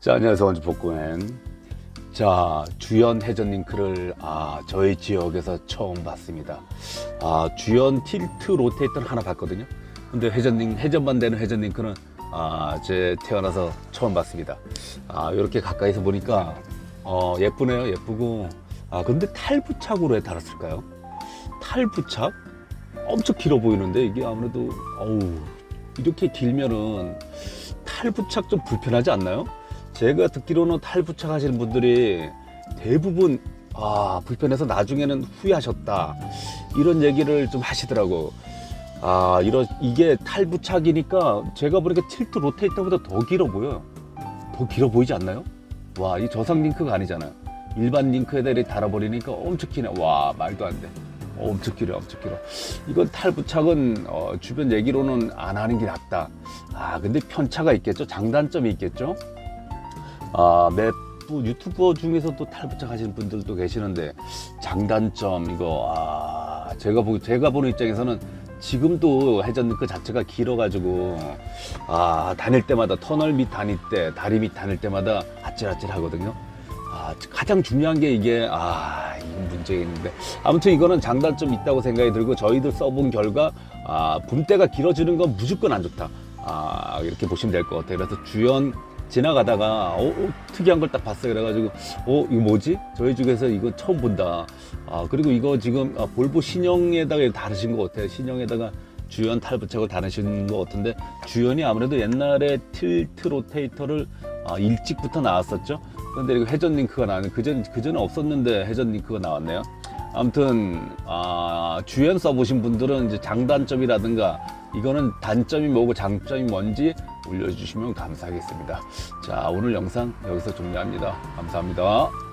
자, 안녕하세요. 원주 복구엔. 자, 주연 회전 링크를 아, 저희 지역에서 처음 봤습니다. 아, 주연 틸트 로테이터는 하나 봤거든요. 근데 회전 링 회전만 되는 회전 링크는 아, 제 태어나서 처음 봤습니다. 아, 이렇게 가까이서 보니까 어, 예쁘네요. 예쁘고. 아, 근데 탈부착으로 해 달았을까요? 탈부착? 엄청 길어 보이는데 이게 아무래도 어우, 이렇게 길면은 탈부착 좀 불편하지 않나요? 제가 듣기로는 탈부착 하시는 분들이 대부분 아 불편해서 나중에는 후회하셨다. 이런 얘기를 좀 하시더라고. 아 이런 이게 탈부착이니까 제가 보니까 틸트 로테이터보다 더 길어 보여요 더 길어 보이지 않나요? 와 이 저상 링크가 아니잖아요. 일반 링크에다 달아버리니까 엄청 기네. 와 말도 안돼. 엄청 길어 엄청 길어. 이건 탈부착은 어, 주변 얘기로는 안 하는 게 낫다. 아 근데 편차가 있겠죠? 장단점이 있겠죠 아, 맵 유튜버 중에서도 탈부착 하시는 분들도 계시는데 장단점 이거 아 제가 보기 제가 보는 입장에서는 지금도 회전 그 자체가 길어가지고 아 다닐 때마다 터널 밑 다닐 때 다리 밑 다닐 때마다 아찔아찔 하거든요. 아 가장 중요한 게 이게 아 이건 문제가 있는데 아무튼 이거는 장단점 있다고 생각이 들고 저희들 써본 결과 아 분대가 길어지는 건 무조건 안 좋다. 아 이렇게 보시면 될 것 같아요. 그래서 주연 지나가다가 어, 어, 특이한 걸 딱 봤어요. 그래가지고 어 이거 뭐지? 저희 중에서 이거 처음 본다. 아 그리고 이거 지금 아, 볼보 신형에다가 다르신 것 같아요. 신형에다가 주연 탈부착을 다르신 것 같은데 주연이 아무래도 옛날에 틸트 로테이터를 아, 일찍부터 나왔었죠. 그런데 이거 회전 링크가 나는 그전 그전에 없었는데 회전 링크가 나왔네요. 아무튼 아, 주연 써보신 분들은 이제 장단점이라든가 이거는 단점이 뭐고 장점이 뭔지 올려주시면 감사하겠습니다. 자 오늘 영상 여기서 종료합니다. 감사합니다.